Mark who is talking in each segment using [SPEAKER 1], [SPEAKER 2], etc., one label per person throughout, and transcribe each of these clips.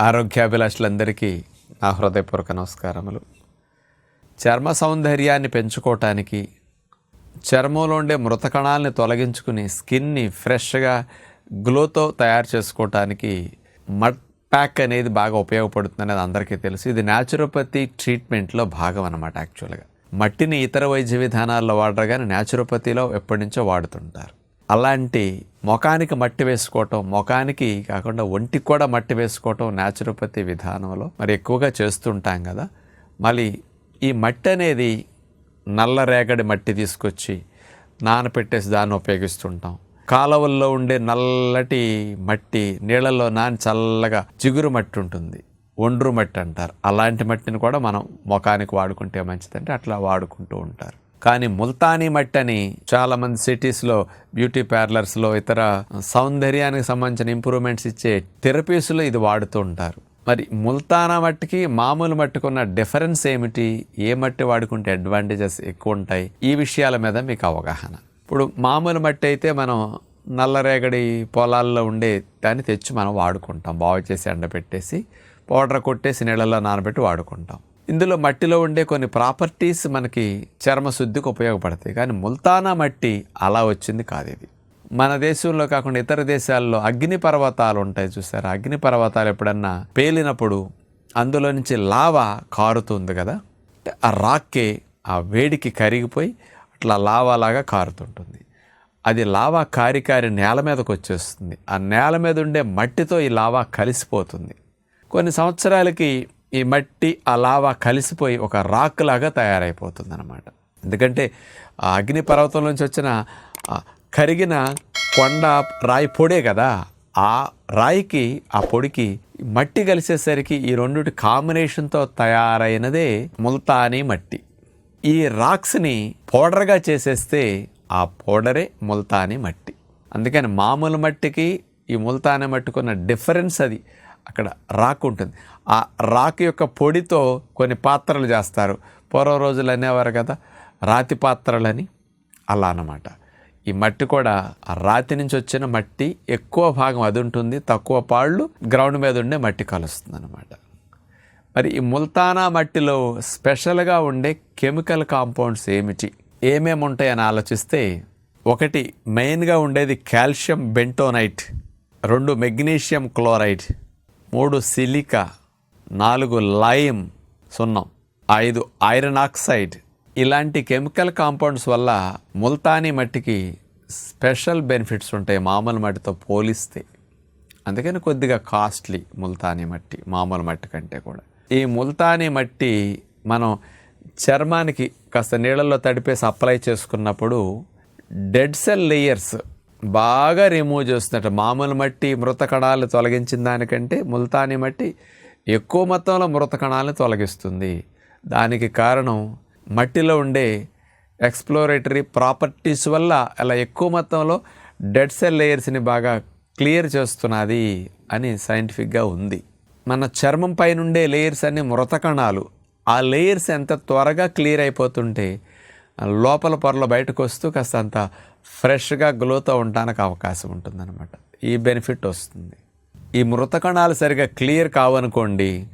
[SPEAKER 1] ఆరోగ్యాభిలాషులందరికీ నా హృదయపూర్వక నమస్కారములు. చర్మ సౌందర్యాన్ని పెంచుకోవటానికి చర్మంలో ఉండే మృత కణాలని తొలగించుకుని స్కిన్ని ఫ్రెష్గా గ్లోతో తయారు చేసుకోవటానికి మడ్ ప్యాక్ అనేది బాగా ఉపయోగపడుతుంది అనేది అందరికీ తెలుసు. ఇది న్యాచురోపతి ట్రీట్మెంట్లో భాగం అన్నమాట యాక్చువల్గా. మట్టిని ఇతర వైద్య విధానాల్లో వాడరు కానీ న్యాచురోపతిలో ఎప్పటి నుంచో వాడుతుంటారు. అలాంటి ముఖానికి మట్టి వేసుకోవటం ముఖానికి కాకుండా ఒంటికి కూడా మట్టి వేసుకోవటం న్యాచురోపతి విధానంలో మరి ఎక్కువగా చేస్తుంటాం కదా. మళ్ళీ ఈ మట్టి అనేది నల్ల రేగడి మట్టి తీసుకొచ్చి నానపెట్టేసి దాన్ని ఉపయోగిస్తుంటాం. కాలువల్లో ఉండే నల్లటి మట్టి నీళ్ళల్లో నాని చల్లగా జిగురు మట్టి ఉంటుంది. ఒండ్రు మట్టి అంటారు. అలాంటి మట్టిని కూడా మనం ముఖానికి వాడుకుంటే మంచిదంటే అట్లా వాడుకుంటూ ఉంటారు. కానీ ముల్తానీ మట్టి అని చాలామంది సిటీస్లో బ్యూటీ పార్లర్స్లో ఇతర సౌందర్యానికి సంబంధించిన ఇంప్రూవ్మెంట్స్ ఇచ్చే థెరపీస్లో ఇది వాడుతూ ఉంటారు. మరి ముల్తానా మట్టికి మామూలు మట్టుకున్న డిఫరెన్స్ ఏమిటి? ఏ మట్టి వాడుకుంటే అడ్వాంటేజెస్ ఎక్కువ ఉంటాయి? ఈ విషయాల మీద మీకు అవగాహన. ఇప్పుడు మామూలు మట్టి అయితే మనం నల్లరేగడి పొలాల్లో ఉండే దాన్ని తెచ్చి మనం వాడుకుంటాం. బాగు చేసి ఎండబెట్టేసి పౌడర్ కొట్టేసి నీళ్ళల్లో నానబెట్టి వాడుకుంటాం. ఇందులో మట్టిలో ఉండే కొన్ని ప్రాపర్టీస్ మనకి చర్మశుద్ధికి ఉపయోగపడతాయి. కానీ ముల్తానా మట్టి అలా వచ్చింది కాదు ఇది. మన దేశంలో కాకుండా ఇతర దేశాల్లో అగ్ని పర్వతాలు ఉంటాయి చూసారా? అగ్ని పర్వతాలు ఎప్పుడన్నా పేలినప్పుడు అందులో నుంచి లావా కారుతుంది కదా? ఆ రాక్కే ఆ వేడికి కరిగిపోయి అట్లా లావాలాగా కారుతుంటుంది. అది లావా కారి కారి నేల మీదకి వచ్చేస్తుంది. ఆ నేల మీద ఉండే మట్టితో ఈ లావా కలిసిపోతుంది. కొన్ని సంవత్సరాలకి ఈ మట్టి ఆ లావా కలిసిపోయి ఒక రాక్ లాగా తయారైపోతుంది అనమాట ఎందుకంటే ఆ అగ్ని పర్వతం నుంచి వచ్చిన కరిగిన కొండ రాయి పొడే కదా ఆ రాయికి ఆ పొడికి మట్టి కలిసేసరికి ఈ రెండుటి కాంబినేషన్తో తయారైనదే ముల్తానీ మట్టి. ఈ రాక్స్ని పౌడర్గా చేసేస్తే ఆ పౌడరే ముల్తానీ మట్టి. అందుకని మామూలు మట్టికి ఈ ముల్తానీ మట్టుకున్న డిఫరెన్స్ అది. అక్కడ రాక్ ఉంటుంది. ఆ రాక్ యొక్క పొడితో కొన్ని పాత్రలు చేస్తారు. పూర్వ రోజులు అనేవారు కదా రాతి పాత్రలని అలా అన్నమాట. ఈ మట్టి కూడా ఆ రాతి నుంచి వచ్చిన మట్టి ఎక్కువ భాగం అది ఉంటుంది తక్కువ పాళ్ళు గ్రౌండ్ మీద ఉండే మట్టి కలుస్తుంది అనమాట మరి ఈ ముల్తానా మట్టిలో స్పెషల్గా ఉండే కెమికల్ కాంపౌండ్స్ ఏమిటి ఏమేమి ఉంటాయని ఆలోచిస్తే ఒకటి మెయిన్గా ఉండేది కాల్షియం బెంటోనైట్ రెండు మెగ్నీషియం క్లోరైడ్ మూడు సిలికా నాలుగు లైమ్ సున్నం ఐదు ఐరన్ ఆక్సైడ్. ఇలాంటి కెమికల్ కాంపౌండ్స్ వల్ల ముల్తానీ మట్టికి స్పెషల్ బెనిఫిట్స్ ఉంటాయి మామూలు మట్టితో పోలిస్తే. అందుకని కొద్దిగా కాస్ట్లీ ముల్తానీ మట్టి మామూలు మట్టి కంటే కూడా. ఈ ముల్తానీ మట్టి మనం చర్మానికి కాస్త నీళ్ళల్లో తడిపేసి అప్లై చేసుకున్నప్పుడు డెడ్ సెల్ లేయర్స్ బాగా రిమూవ్ చేస్తున్నట్టు మామూలు మట్టి మృత కణాలు తొలగించిన దానికంటే ముల్తానీ మట్టి ఎక్కువ మొత్తంలో మృత కణాలను తొలగిస్తుంది. దానికి కారణం మట్టిలో ఉండే ఎక్స్ప్లోరేటరీ ప్రాపర్టీస్ వల్ల అలా ఎక్కువ మొత్తంలో డెడ్ సెల్ లేయర్స్ని బాగా క్లియర్ చేస్తున్నది అని సైంటిఫిక్గా ఉంది. మన చర్మం పైనుండే లేయర్స్ అన్ని మృత కణాలు. ఆ లేయర్స్ ఎంత త్వరగా క్లియర్ అయిపోతుంటే లోపల పొరలు బయటకు వస్తూ కాస్త అంత ఫ్రెష్గా గ్లోతో ఉండడానికి అవకాశం ఉంటుందన్నమాట. ఈ బెనిఫిట్ వస్తుంది. ఈ మృత కణాలు సరిగా క్లియర్ కావనుకోండి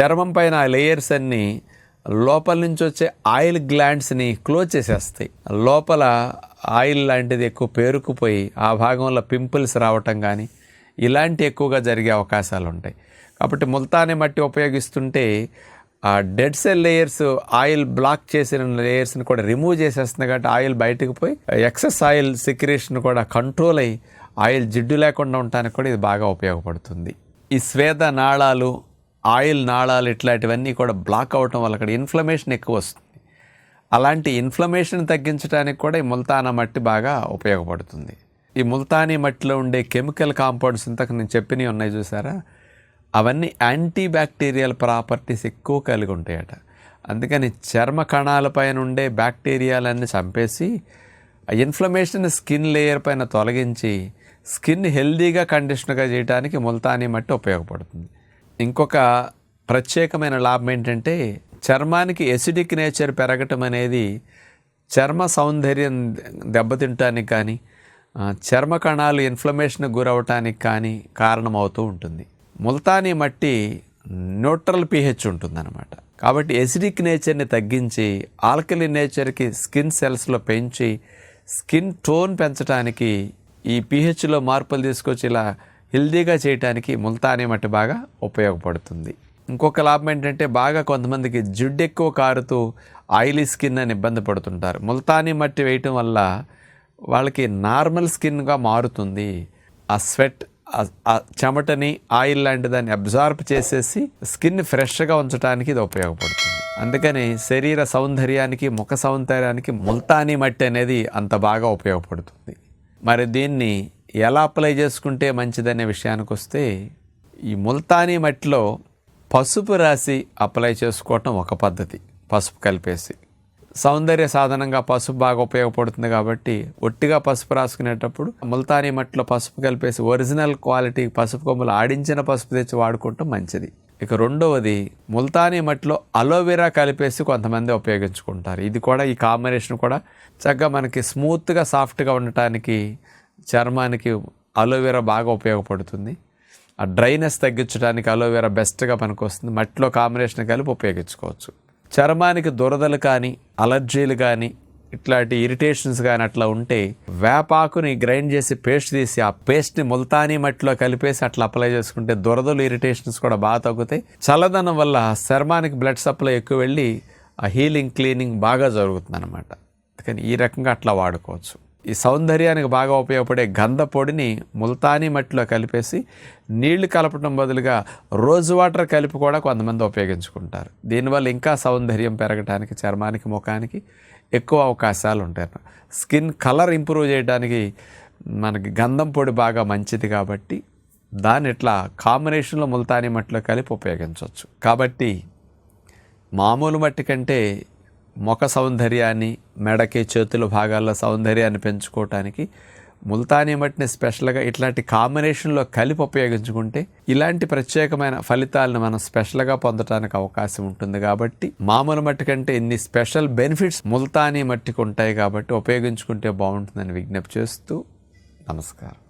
[SPEAKER 1] చర్మం పైన లేయర్స్ అన్నీ లోపల నుంచి వచ్చే ఆయిల్ గ్లాండ్స్ని క్లోజ్ చేసేస్తాయి. లోపల ఆయిల్ లాంటిది ఎక్కువ పేరుకుపోయి ఆ భాగంలో పింపుల్స్ రావటం కానీ ఇలాంటి ఎక్కువగా జరిగే అవకాశాలు ఉంటాయి. కాబట్టి ముల్తానే మట్టి ఉపయోగిస్తుంటే ఆ dead cell layers oil block చేసిన లేయర్స్ని కూడా రిమూవ్ చేసేస్తుంది కాబట్టి ఆయిల్ బయటకు పోయి ఎక్సెస్ ఆయిల్ సిక్రేషన్ కూడా కంట్రోల్ అయ్యి ఆయిల్ జిడ్డు లేకుండా ఉండటానికి కూడా ఇది బాగా ఉపయోగపడుతుంది. ఈ స్వేద నాళాలు ఆయిల్ నాళాలు ఇట్లాంటివన్నీ కూడా బ్లాక్ అవటం వల్ల అక్కడ ఇన్ఫ్లమేషన్ ఎక్కువ వస్తుంది. అలాంటి ఇన్ఫ్లమేషన్ తగ్గించడానికి కూడా ఈ ముల్తానా మట్టి బాగా ఉపయోగపడుతుంది. ఈ ముల్తానీ మట్టిలో ఉండే కెమికల్ కాంపౌండ్స్ ఇంతకు నేను చెప్పినవి ఉన్నాయి చూసారా? అవన్నీ యాంటీ బ్యాక్టీరియల్ ప్రాపర్టీస్ ఎక్కువ కలిగి ఉంటాయట. అందుకని చర్మ కణాలపైన ఉండే బ్యాక్టీరియాలన్నీ చంపేసి ఆ ఇన్ఫ్లమేషన్ స్కిన్ లేయర్ పైన తొలగించి స్కిన్ హెల్దీగా కండిషన్గా చేయడానికి ముల్తానీ మట్టి ఉపయోగపడుతుంది. ఇంకొక ప్రత్యేకమైన లాభం ఏంటంటే చర్మానికి ఎసిడిక్ నేచర్ పెరగటం అనేది చర్మ సౌందర్యం దెబ్బతింటానికి కానీ చర్మ కణాలు ఇన్ఫ్లమేషన్కు గురవటానికి కానీ కారణమవుతూ ఉంటుంది. ముల్తానీ మట్టి న్యూట్రల్ పీహెచ్ ఉంటుందన్నమాట. కాబట్టి ఎసిడిక్ నేచర్ని తగ్గించి ఆల్కలి నేచర్కి స్కిన్ సెల్స్లో పెంచి స్కిన్ టోన్ పెంచడానికి ఈ పీహెచ్లో మార్పులు తీసుకొచ్చి ఇలా హెల్దీగా చేయడానికి ముల్తానీ మట్టి బాగా ఉపయోగపడుతుంది. ఇంకొక లాభం ఏంటంటే బాగా కొంతమందికి జిడ్డు ఎక్కువ కారుతూ ఆయిలీ స్కిన్ అని ఇబ్బంది పడుతుంటారు. ముల్తానీ మట్టి వేయటం వల్ల వాళ్ళకి నార్మల్ స్కిన్గా మారుతుంది. ఆ స్వెట్ ఆ చెమటని ఆయిల్ లాంటి దాన్ని అబ్జార్బ్ చేసేసి స్కిన్ ఫ్రెష్గా ఉంచడానికి ఇది ఉపయోగపడుతుంది. అందుకని శరీర సౌందర్యానికి ముఖ సౌందర్యానికి ముల్తానీ మట్టి అనేది అంత బాగా ఉపయోగపడుతుంది. మరి దీన్ని ఎలా అప్లై చేసుకుంటే మంచిదనే విషయానికి వస్తే ఈ ముల్తానీ మట్టిలో పసుపు రాసి అప్లై చేసుకోవటం ఒక పద్ధతి పసుపు కలిపేసి. సౌందర్య సాధనంగా పసుపు బాగా ఉపయోగపడుతుంది కాబట్టి ఒట్టిగా పసుపు రాసుకునేటప్పుడు ముల్తానీ మట్టిలో పసుపు కలిపేసి ఒరిజినల్ క్వాలిటీ పసుపు కొమ్మలు ఆడించిన పసుపు తెచ్చి వాడుకుంటాం మంచిది. ఇక రెండవది ముల్తానీ మట్టిలో అలోవెరా కలిపేసి కొంతమంది ఉపయోగించుకుంటారు. ఇది కూడా ఈ కాంబినేషన్ కూడా చక్కగా మనకి స్మూత్గా సాఫ్ట్గా ఉండటానికి చర్మానికి అలోవెరా బాగా ఉపయోగపడుతుంది. ఆ డ్రైనెస్ తగ్గించడానికి అలోవెరా బెస్ట్గా పనికొస్తుంది. మట్టిలో కాంబినేషన్ కలిపి ఉపయోగించుకోవచ్చు. చర్మానికి దురదలు కానీ అలర్జీలు కానీ ఇట్లాంటి ఇరిటేషన్స్ కానీ అట్లా ఉంటే వేపాకుని గ్రైండ్ చేసి పేస్ట్ తీసి ఆ పేస్ట్ని ముల్తానీ మట్టిలో కలిపేసి అట్లా అప్లై చేసుకుంటే దురదలు ఇరిటేషన్స్ కూడా బాగా తగ్గుతాయి. చల్లదనం వల్ల చర్మానికి బ్లడ్ సప్లై ఎక్కువ వెళ్ళి ఆ హీలింగ్ క్లీనింగ్ బాగా జరుగుతుంది అనమాట అందుకని ఈ రకంగా అట్లా వాడుకోవచ్చు. ఈ సౌందర్యానికి బాగా ఉపయోగపడే గంధ పొడిని ముల్తానీ మట్టిలో కలిపేసి నీళ్ళు కలపడం బదులుగా రోజు వాటర్ కలిపి కూడా కొంతమంది ఉపయోగించుకుంటారు. దీనివల్ల ఇంకా సౌందర్యం పెరగడానికి చర్మానికి ముఖానికి ఎక్కువ అవకాశాలు ఉంటాయి స్కిన్ కలర్ ఇంప్రూవ్ చేయడానికి మనకి గంధం పొడి బాగా మంచిది కాబట్టి దాన్ని ఇట్లా కాంబినేషన్లో ముల్తానీ మట్టిలో కలిపి ఉపయోగించవచ్చు. కాబట్టి మామూలు మట్టి కంటే ముఖ సౌందర్యాన్ని మెడకి చేతుల భాగాల్లో సౌందర్యాన్ని పెంచుకోవటానికి ముల్తానీ మట్టిని స్పెషల్గా ఇట్లాంటి కాంబినేషన్లో కలిపి ఉపయోగించుకుంటే ఇలాంటి ప్రత్యేకమైన ఫలితాలను మనం స్పెషల్గా పొందడానికి అవకాశం ఉంటుంది కాబట్టి మామూలు మట్టి కంటే ఇన్ని స్పెషల్ బెనిఫిట్స్ ముల్తానీ మట్టికి ఉంటాయి కాబట్టి ఉపయోగించుకుంటే బాగుంటుందని విజ్ఞప్తి చేస్తూ నమస్కారం.